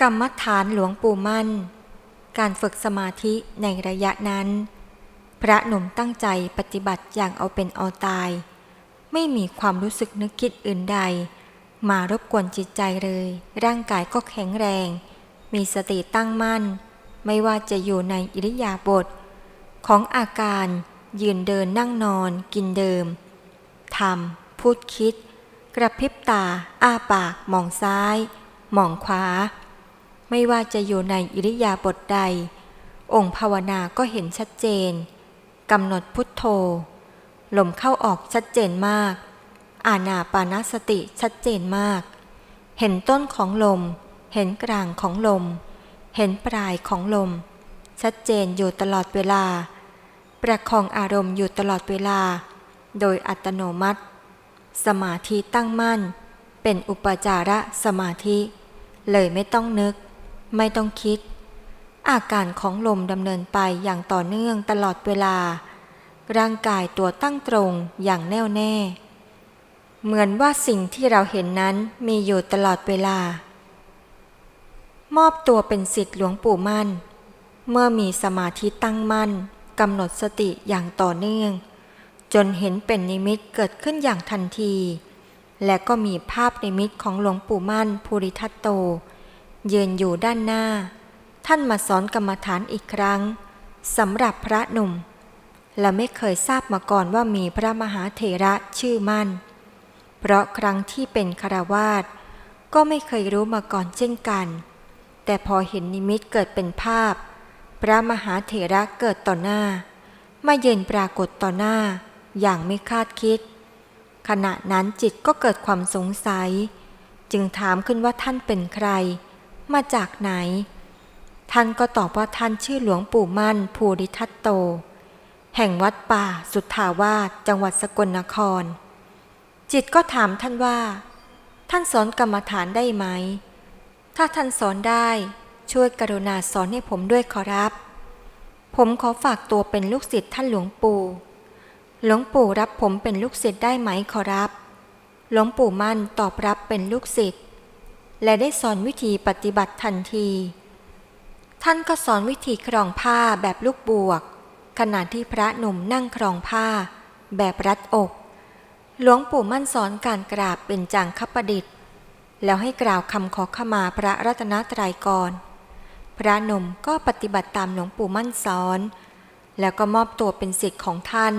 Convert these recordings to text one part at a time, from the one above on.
กรรมฐานหลวงปู่มั่น การฝึกสมาธิในระยะนั้น พระหนุ่มตั้งใจปฏิบัติอย่างเอาเป็นเอาตาย ไม่มีความรู้สึกนึกคิดอื่นใด มารบกวนจิตใจเลย ร่างกายก็แข็งแรง มีสติตั้งมั่น ไม่ว่าจะอยู่ในอิริยาบถของอาการยืนเดินนั่งนอนกินเดิมทำพูดคิด กระพริบตา อ้าปาก มองซ้าย มองขวา ไม่ว่าจะอยู่ในอิริยาบถใด องค์ภาวนาก็เห็นชัดเจนกำหนดพุทโธ ลมเข้าออกชัดเจนมาก อาณาปานสติชัดเจนมาก เห็นต้นของลม เห็นกลางของลม เห็นปลายของลม ชัดเจนอยู่ตลอดเวลา ประคองอารมณ์อยู่ตลอดเวลา โดยอัตโนมัติ สมาธิตั้งมั่น เป็นอุปจาระสมาธิ เลยไม่ต้องนึก ไม่ต้องคิด อาการของลมดำเนินไปอย่างต่อเนื่องตลอดเวลา ร่างกายตัวตั้งตรงอย่างแน่วแน่ เหมือนว่าสิ่งที่เราเห็นนั้นมีอยู่ตลอดเวลา มอบตัวเป็นสิทธิหลวงปู่มั่น เมื่อมีสมาธิตั้งมั่นกำหนดสติอย่างต่อเนื่อง จนเห็นเป็นนิมิตเกิดขึ้นอย่างทันที และก็มีภาพนิมิตของหลวงปู่มั่นภูริทัตโต ยืนอยู่ด้านหน้า ท่านมาสอนกรรมฐานอีกครั้งสำหรับพระหนุ่ม และไม่เคยทราบมาก่อนว่ามีพระมหาเถระชื่อมั่น เพราะครั้งที่เป็นคารวาสก็ไม่เคยรู้มาก่อนเช่นกัน แต่พอเห็นนิมิตเกิดเป็นภาพ พระมหาเถระเกิดต่อหน้า มาเย็นปรากฏต่อหน้า อย่างไม่คาดคิด ขณะนั้นจิตก็เกิดความสงสัย จึงถามขึ้นว่าท่านเป็นใคร มาจากไหน ท่านก็ตอบว่าท่านชื่อหลวงปู่มั่นภูริทัตโต แห่งวัดป่าสุทธาวาสจังหวัดสกลนคร จิตก็ถามท่านว่า ท่านสอนกรรมฐานได้ไหม ถ้าท่านสอนได้ช่วยกรุณาสอนให้ผมด้วยขอรับ ผมขอฝากตัวเป็นลูกศิษย์ท่านหลวงปู่ หลวงปู่รับผมเป็นลูกศิษย์ได้ไหมขอรับ หลวงปู่มั่นตอบรับเป็นลูกศิษย์ และได้สอนวิธีปฏิบัติทันที ท่านก็สอนวิธีครองผ้าแบบลูกบวก ขณะที่พระหนุ่มนั่งครองผ้า แบบรัดอก หลวงปู่มั่นสอนการกราบเป็นจางคประดิษฐ์ แล้วให้กล่าวคำขอขมาพระรัตนตรัยก่อน พระหนุ่มก็ปฏิบัติตามหลวงปู่มั่นสอน แล้วก็มอบตัวเป็นศิษย์ของท่าน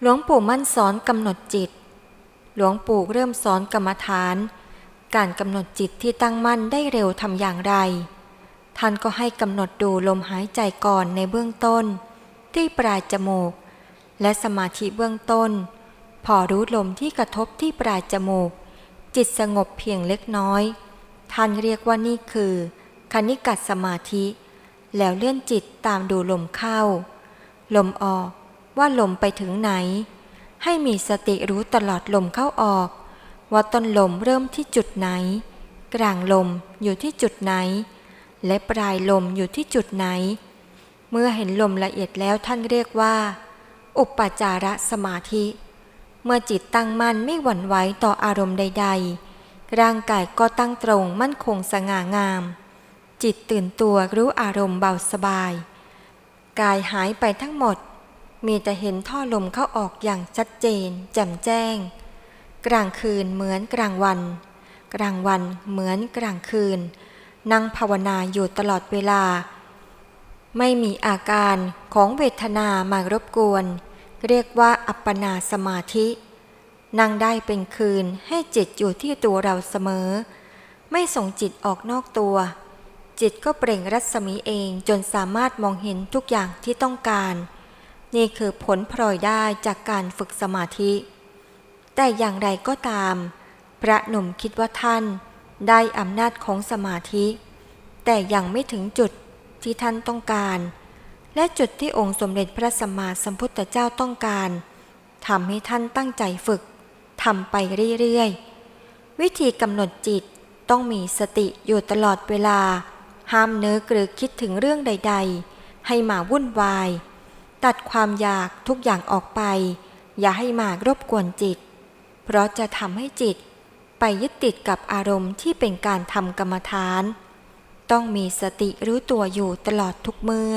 หลวงปู่มั่นสอนกำหนดจิต หลวงปู่เริ่มสอนกรรมฐาน การกำหนดจิตที่ตั้งมั่นได้เร็วทำอย่างไร ท่านก็ให้กำหนดดูลมหายใจก่อนในเบื้องต้น ที่ปลายจมูก และสมาธิเบื้องต้น พอรู้ลมที่กระทบที่ปลายจมูก จิตสงบเพียงเล็กน้อย ท่านเรียกว่านี่คือคณิกัตสมาธิ แล้วเลื่อนจิตตามดูลมเข้า ลมออกว่าลมไปถึงไหน ให้มีสติรู้ตลอดลมเข้าออก ว่าต้นลมเริ่มที่จุดไหน กลางลมอยู่ที่จุดไหน และปลายลมอยู่ที่จุดไหน เมื่อเห็นลมละเอียดแล้วท่านเรียกว่า อุปจารสมาธิ เมื่อจิตตั้งมั่นไม่หวั่นไหวต่ออารมณ์ใด ๆ ร่างกายก็ตั้งตรงมั่นคงสง่างาม จิตตื่นตัวรู้อารมณ์เบาสบาย กายหายไปทั้งหมด มีแต่เห็นท่อลมเข้าออกอย่างชัดเจน แจ่มแจ้ง กลางคืนเหมือนกลางวัน กลางวันเหมือนกลางคืน นั่งภาวนาอยู่ตลอดเวลา ไม่มีอาการของเวทนามารบกวน เรียกว่าอัปปนาสมาธิ นั่งได้เป็นคืนให้จิตอยู่ที่ตัวเราเสมอ ไม่ส่งจิตออกนอกตัว จิตก็เปล่งรัศมีเองจนสามารถมองเห็นทุกอย่างที่ต้องการ นี่คือผลพลอยได้จากการฝึกสมาธิ แต่อย่างไรก็ตาม พระหนุ่มคิดว่าท่านได้อำนาจของสมาธิ แต่ยังไม่ถึงจุดที่ท่านต้องการ และจุดที่องค์สมเด็จพระสัมมาสัมพุทธเจ้าต้องการทำให้ท่านตั้งใจฝึกทำไปเรื่อยๆ วิธีกำหนดจิตต้องมีสติอยู่ตลอดเวลา ห้ามเนื้อกรือคิดถึงเรื่องใด ๆ ให้มาวุ่นวาย ตัดความอยากทุกอย่างออกไป อย่าให้มารบกวนจิต เพราะจะทำให้จิตไปยึดติดกับอารมณ์ที่เป็นการทำกรรมฐาน ต้องมีสติรู้ตัวอยู่ตลอดทุกเมื่อ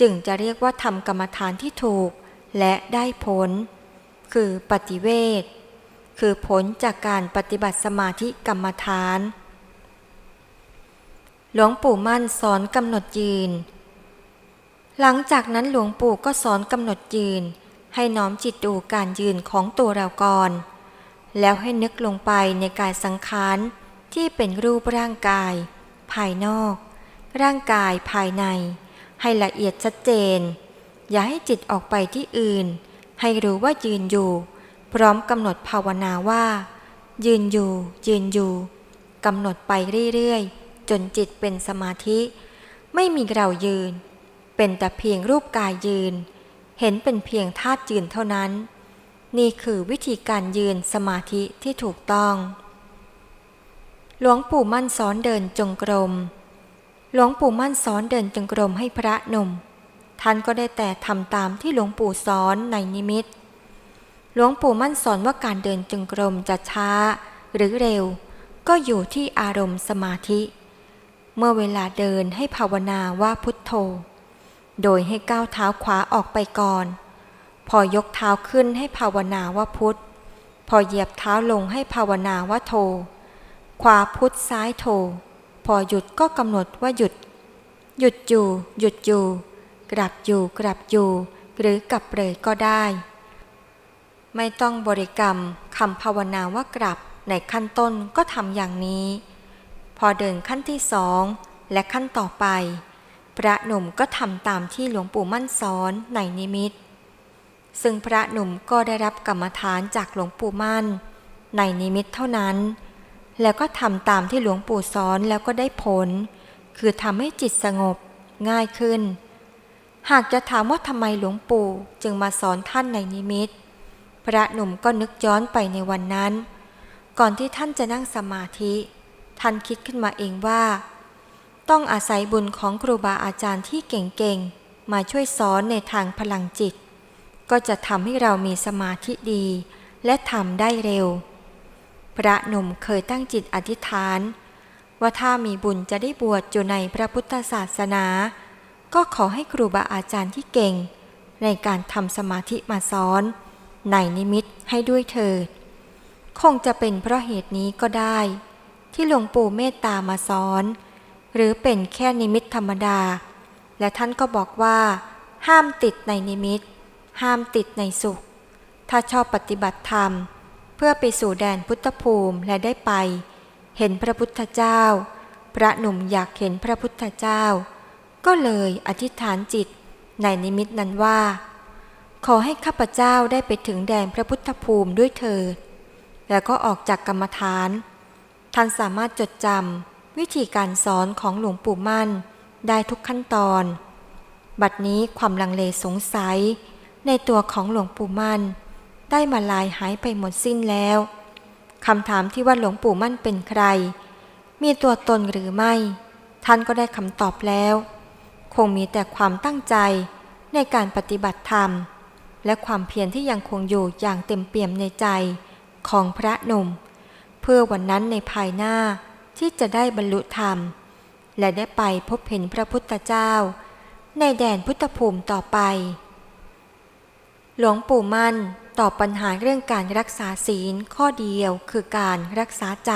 จึงจะเรียกว่าทำกรรมฐานที่ถูกและได้ผล คือปฏิเวทคือผลจากการปฏิบัติสมาธิกรรมฐาน หลวงปู่มั่นสอนกำหนดยืน หลังจากนั้นหลวงปู่ก็สอนกำหนดยืน ให้น้อมจิตดูการยืนของตัวเราก่อน แล้วให้นึกลงไปในกายสังขารที่เป็นรูปร่างกาย ภายนอก ร่างกายภายใน ให้ละเอียดชัดเจน อย่าให้จิตออกไปที่อื่น ให้รู้ว่ายืนอยู่ พร้อมกำหนดภาวนาว่า ยืนอยู่ ยืนอยู่กำหนดไปเรื่อยๆ จนจิตเป็นสมาธิ ไม่มีเรายืน เป็นแต่เพียงรูปกายยืน เห็นเป็นเพียงธาตุยืนเท่านั้น นี่คือวิธีการยืนสมาธิที่ถูกต้อง หลวงปู่มั่นสอนเดินจงกรม หลวงปู่มั่นสอนเดินจงกรมให้พระหนุ่ม ท่านก็ได้แต่ทำตามที่หลวงปู่สอนในนิมิต หลวงปู่มั่นสอนว่าการเดินจงกรมจะช้าหรือเร็ว ก็อยู่ที่อารมณ์สมาธิ เมื่อเวลาเดินให้ภาวนาว่าพุทโธ โดยให้ก้าวเท้าขวาออกไปก่อน พอยกเท้าขึ้นให้ภาวนาว่าพุทพอเหยียบเท้าลงให้ภาวนาว่าโธขวาพุทซ้ายโธพอหยุดก็กำหนดว่าหยุด หยุดอยู่ หยุดอยู่ กลับอยู่ กลับอยู่ หรือกลับเลยก็ได้ ไม่ต้องบริกรรมคำภาวนาว่ากลับในขั้นต้นก็ทำอย่างนี้ พอเดินขั้นที่สองและขั้นต่อไป พระหนุ่มก็ทำตามที่หลวงปู่มั่นสอนในนิมิต ซึ่งพระหนุ่มก็ได้รับกรรมฐานจากหลวงปู่มั่น ในนิมิตเท่านั้น แล้วก็ทำตามที่หลวงปู่สอนแล้วก็ได้ผล คือทำให้จิตสงบง่ายขึ้น หากจะถามว่าทำไมหลวงปู่จึงมาสอนท่านในนิมิต พระหนุ่มก็นึกย้อนไปในวันนั้น ก่อนที่ท่านจะนั่งสมาธิ ท่านคิดขึ้นมาเองว่า ต้องอาศัยบุญของครูบาอาจารย์ที่เก่งๆ มาช่วยสอนในทางพลังจิต ก็จะทำให้เรามีสมาธิดี และทำได้เร็ว พระหนุ่มเคยตั้งจิตอธิษฐาน ว่าถ้ามีบุญจะได้บวชอยู่ในพระพุทธศาสนา ก็ขอให้ครูบาอาจารย์ที่เก่ง ในการทำสมาธิมาสอน ในนิมิตให้ด้วยเถิด คงจะเป็นเพราะเหตุนี้ก็ได้ ที่หลวงปู่เมตตามาสอน หรือเป็นแค่นิมิตธรรมดา และท่านก็บอกว่า ห้ามติดในนิมิต ห้ามติดในสุข ถ้าชอบปฏิบัติธรรม เพื่อไปสู่แดนพุทธภูมิและได้ไป เห็นพระพุทธเจ้า พระหนุ่มอยากเห็นพระพุทธเจ้า ก็เลยอธิษฐานจิตในนิมิตนั้นว่า ขอให้ข้าพเจ้าได้ไปถึงแดนพระพุทธภูมิด้วยเถิดแล้วก็ออกจากกรรมฐาน ท่านสามารถจดจำ วิธีการสอนของหลวงปู่มั่นได้ทุกขั้นตอน บัดนี้ความลังเลสงสัย ในตัวของหลวงปู่มั่น ได้มาลายหายไปหมดสิ้นแล้วคำถามที่ว่าหลวงปู่มั่นเป็นใคร มีตัวตนหรือไม่ ท่านก็ได้คำตอบแล้ว คงมีแต่ความตั้งใจในการปฏิบัติธรรม และความเพียรที่ยังคงอยู่อย่างเต็มเปี่ยมในใจของพระหนุ่ม เพื่อวันนั้นในภายหน้า ที่จะได้บรรลุธรรม และได้ไปพบเห็นพระพุทธเจ้า ในแดนพุทธภูมิต่อไป หลวงปู่มั่นตอบปัญหาเรื่องการรักษาศีลข้อเดียวคือการรักษาใจ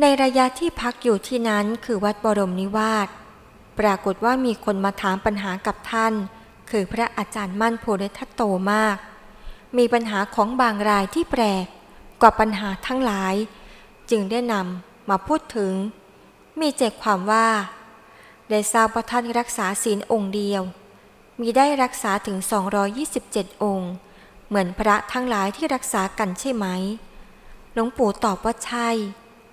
ในระยะที่พักอยู่ที่นั้นคือวัดบรมนิวาสปรากฏว่ามีคนมาถามปัญหากับท่าน คือพระอาจารย์มั่นโพธิทัตโตมาก มีปัญหาของบางรายที่แปลกกว่าปัญหาทั้งหลาย จึงได้นำมาพูดถึง มีใจความว่า ได้ทราบว่าท่านรักษาศีลองค์เดียว มีได้รักษาถึง 227 องค์ เหมือนพระทั้งหลายที่รักษากันใช่ไหม หลวงปู่ตอบว่าใช่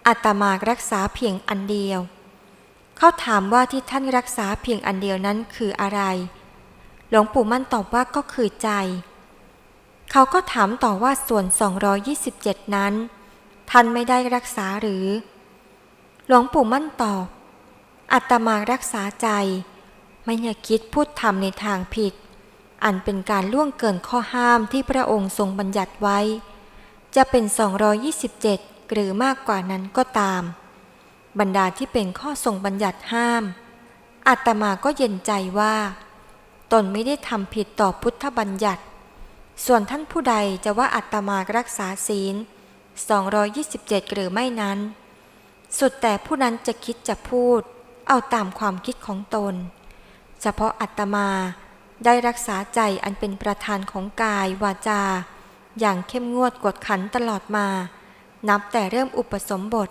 อาตมารักษาเพียงอันเดียว เขาถามว่าที่ท่านรักษาเพียงอันเดียวนั้นคืออะไร หลวงปู่มั่นตอบว่าก็คือใจ เขาก็ถามต่อว่าส่วน 227 นั้น ท่านไม่ได้รักษาหรือ หลวงปู่มั่นตอบอาตมารักษาใจ ไม่อยากคิดพูดทำในทางผิด อันเป็นการล่วงเกินข้อห้ามที่พระองค์ทรงบัญญัติไว้ จะเป็น 227 หรือมากกว่านั้นก็ตาม บรรดาที่เป็นข้อทรงบัญญัติห้ามอาตมาก็เย็นใจว่า ตนไม่ได้ทำผิดต่อพุทธบัญญัติ ส่วนท่านผู้ใดจะว่าอาตมารักษาศีล 227 หรือไม่นั้น สุดแต่ผู้นั้นจะคิดจะพูด เอาตามความคิดของตน เฉพาะอาตมาได้รักษาใจอันเป็นประธานของกายวาจา อย่างเข้มงวดกวดขันตลอดมา นับแต่เริ่มอุปสมบท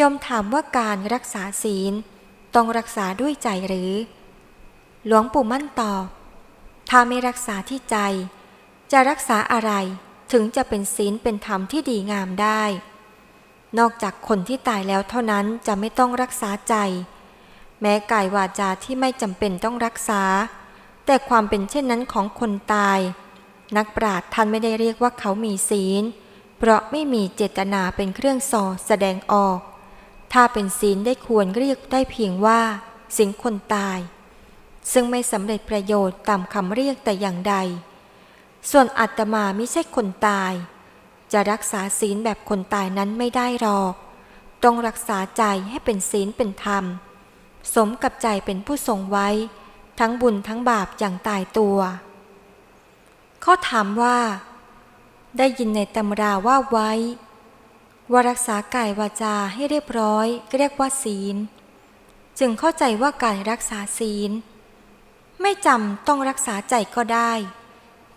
ยอมถามว่าการรักษาศีลต้องรักษาด้วยใจหรือ หลวงปู่มั่นตอบ ถ้าไม่รักษาที่ใจ จะรักษาอะไร ถึงจะเป็นศีลเป็นธรรมที่ดีงามได้ นอกจากคนที่ตายแล้วเท่านั้นจะไม่ต้องรักษาใจ แม้กายวาจาที่ไม่จำเป็นต้องรักษา แต่ความเป็นเช่นนั้นของคนตาย นักปราชญ์ท่านไม่ได้เรียกว่าเขามีศีล เพราะไม่มีเจตนาเป็นเครื่องส่อแสดงออก ถ้าเป็นศีลได้ควรเรียกได้เพียงว่าสิงคนตาย ซึ่งไม่สำเร็จประโยชน์ตามคำเรียกแต่อย่างใด ส่วนอาตมาไม่ใช่คนตาย จะรักษาศีลแบบคนตายนั้นไม่ได้หรอก ต้องรักษาใจให้เป็นศีลเป็นธรรม สมกับใจเป็นผู้ทรงไว้ ทั้งบุญทั้งบาปอย่างตายตัว ข้อถามว่า ได้ยินในตำราว่าไว้ว่ารักษากายวาจาให้เรียบร้อยเรียกว่าศีล จึงเข้าใจว่าการรักษาศีล ไม่จำต้องรักษาใจก็ได้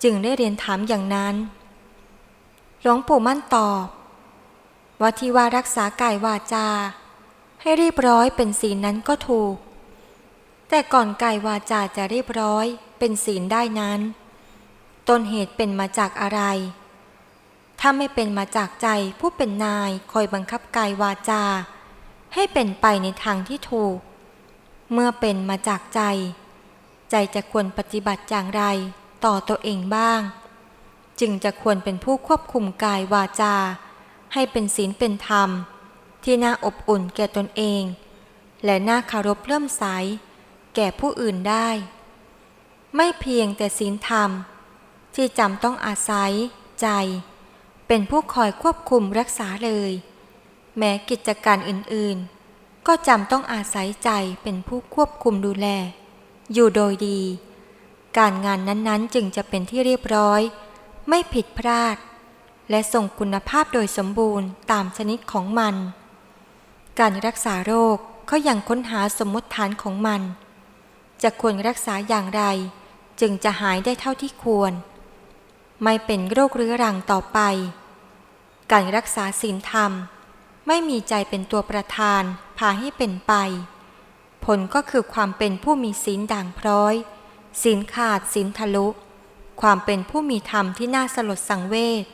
จึงได้เรียนถามอย่างนั้น หลวงปู่มั่นตอบว่าที่ว่ารักษากายวาจา ให้เรียบร้อยเป็นศีลนั้นก็ถูก แต่ก่อนกายวาจาจะเรียบร้อยเป็นศีลได้นั้น ต้นเหตุเป็นมาจากอะไร ถ้าไม่เป็นมาจากใจผู้เป็นนายคอยบังคับกายวาจา ให้เป็นไปในทางที่ถูก เมื่อเป็นมาจากใจ ใจจะควรปฏิบัติอย่างไร ต่อตัวเองบ้าง จึงจะควรเป็นผู้ควบคุมกายวาจา ให้เป็นศีลเป็นธรรม ที่น่าอบอุ่นแก่ตนเอง และน่าคารพเริ่มใสแก่ผู้อื่นได้ ไม่เพียงแต่ศีลธรรม ที่จำต้องอาศัย ใจ เป็นผู้คอยควบคุมรักษาเลย แม้กิจการอื่นๆ ก็จำต้องอาศัยใจเป็นผู้ควบคุมดูแล อยู่โดยดี การงานนั้นๆ จึงจะเป็นที่เรียบร้อย ไม่ผิดพลาด และส่งคุณภาพโดยสมบูรณ์ตามชนิดของมัน การรักษาโรคเขายังค้นหาสมมติฐานของมัน จะควรรักษาอย่างไร จึงจะหายได้เท่าที่ควร ไม่เป็นโรคเรื้อรังต่อไป การรักษาศีลธรรม ไม่มีใจเป็นตัวประธานพาให้เป็นไป ผลก็คือความเป็นผู้มีศีลด่างพร้อย ศีลขาดศีลทะลุ ความเป็นผู้มีธรรมที่น่าสลดสังเวช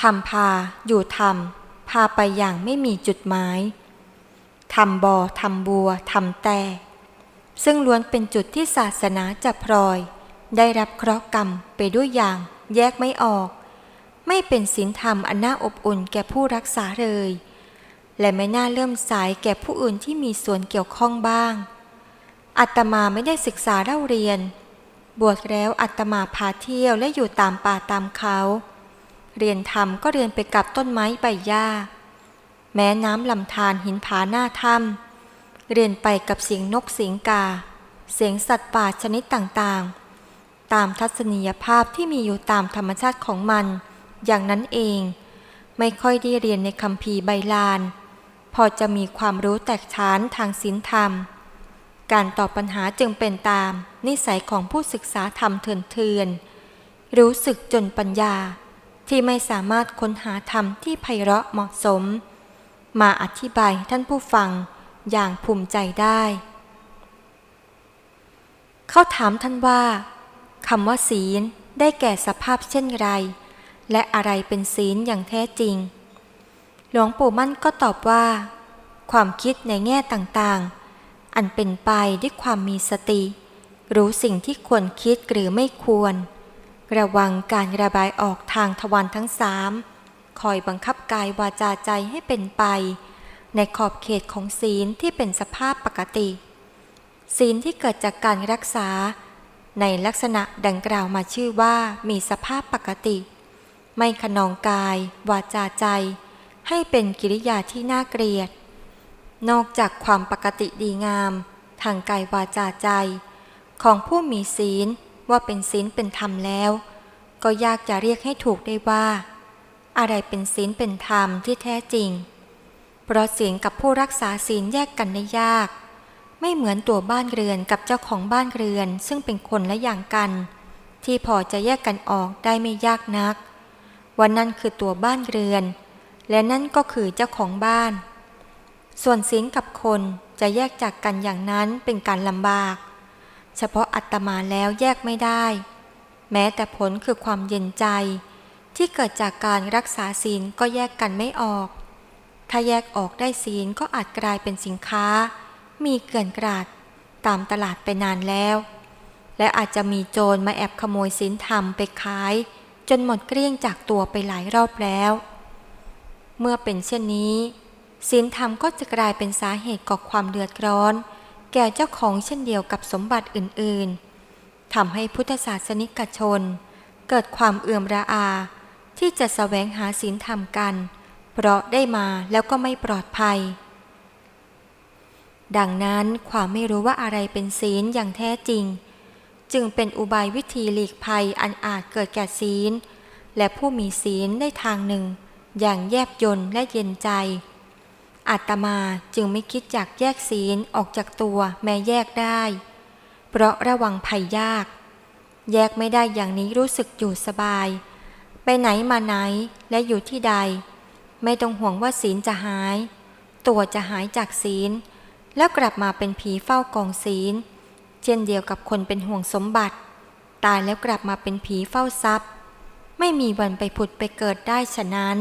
ทำพาอยู่ธรรม พาไปอย่างไม่มีจุดหมายทำบอ่อทำบัวทำแต่ ซึ่งล้วนเป็นจุดที่ศาสนาจะพลอย ได้รับเคราะห์กรรมไปด้วยอย่างแยกไม่ออก ไม่เป็นศีลธรรมอันน่าอบอุ่นแก่ผู้รักษาเลย และไม่น่าเลื่อมสายแก่ผู้อื่นที่มีส่วนเกี่ยวข้องบ้าง อัตมาไม่ได้ศึกษาเล่าเรียน บวชแล้วอัตมาพาเที่ยวและอยู่ตามป่าตามเขา เรียนธรรมก็เรียนไปกับต้นไม้ใบหญ้า แม้น้ำลำธารหินผาหน้าถ้ำเรียนไปกับเสียงนกเสียงกา เสียงสัตว์ป่าชนิดต่างๆ ตามทัศนียภาพที่มีอยู่ตามธรรมชาติของมัน อย่างนั้นเอง ไม่ค่อยได้เรียนในคำพีร์ใบลาน พอจะมีความรู้แตกฉานทางศีลธรรม การตอบปัญหาจึงเป็นตาม นิสัยของผู้ศึกษาธรรมเถื่อนเทือนๆรู้สึกจนปัญญา ที่ไม่สามารถค้นหาธรรมที่ไพเราะเหมาะสม มาอธิบายท่านผู้ฟังอย่างภูมิใจได้ เขาถามท่านว่าคำว่าศีลได้แก่สภาพเช่นไร และอะไรเป็นศีลอย่างแท้จริง หลวงปู่มั่นก็ตอบว่า ความคิดในแง่ต่างๆ อันเป็นไปด้วยความมีสติ รู้สิ่งที่ควรคิดหรือไม่ควร ระวังการระบายออกทางทวารทั้งสามคอยบังคับกายวาจาใจให้เป็นไป ในขอบเขตของศีลที่เป็นสภาพปกติ ศีลที่เกิดจากการรักษา ในลักษณะดังกล่าวมาชื่อว่ามีสภาพปกติ ไม่ขนองกาย วาจาใจ ให้เป็นกิริยาที่น่าเกลียด นอกจากความปกติดีงาม ทางกายวาจาใจ ของผู้มีศีลว่าเป็นศีลเป็นธรรมแล้ว ก็ยากจะเรียกให้ถูกได้ว่า อะไรเป็นศีลเป็นธรรมที่แท้จริง เพราะศีลกับผู้รักษาศีลแยกกันได้ยาก ไม่เหมือนตัวบ้านเรือนกับเจ้าของบ้านเรือนซึ่งเป็นคนละอย่างกัน ที่พอจะแยกกันออกได้ไม่ยากนักวันนั่นคือตัวบ้านเรือน และนั่นก็คือเจ้าของบ้าน ส่วนศีลกับคนจะแยกจากกันอย่างนั้นเป็นการลำบาก เฉพาะอัตมาแล้วแยกไม่ได้ แม้แต่ผลคือความเย็นใจ ที่เกิดจากการรักษาศีลก็แยกกันไม่ออก ถ้าแยกออกได้ศีลก็อาจกลายเป็นสินค้า มีเกลื่อนกราดตามตลาดไปนานแล้ว และอาจจะมีโจรมาแอบขโมยศีลธรรมไปขาย จนหมดเกลี้ยงจากตัวไปหลายรอบแล้ว เมื่อเป็นเช่นนี้ ศีลธรรมก็จะกลายเป็นสาเหตุก่อความเดือดร้อน แก่เจ้าของเช่นเดียวกับสมบัติอื่นๆทำให้พุทธศาสนิกชน เกิดความเอื่อมระอา ที่จะแสวงหาศีลธรรมกัน เพราะได้มาแล้วก็ไม่ปลอดภัย ดังนั้นความไม่รู้ว่าอะไรเป็นศีลอย่างแท้จริง จึงเป็นอุบายวิธีหลีกภัยอันอาจเกิดแก่ศีล และผู้มีศีลได้ทางหนึ่ง อย่างแยบยนและเย็นใจ อาตมาจึงไม่คิดอยากแยกศีลออกจากตัวแม้แยกได้ เพราะระวังภัยยาก แยกไม่ได้อย่างนี้รู้สึกอยู่สบาย ไปไหนมาไหนและอยู่ที่ใด ไม่ต้องห่วงว่าศีลจะหาย ตัวจะหายจากศีล แล้วกลับมาเป็นผีเฝ้ากองศีล เช่นเดียวกับคนเป็นห่วงสมบัติ ตายแล้วกลับมาเป็นผีเฝ้าทรัพย์ ไม่มีวันไปผุดไปเกิดได้ฉะนั้น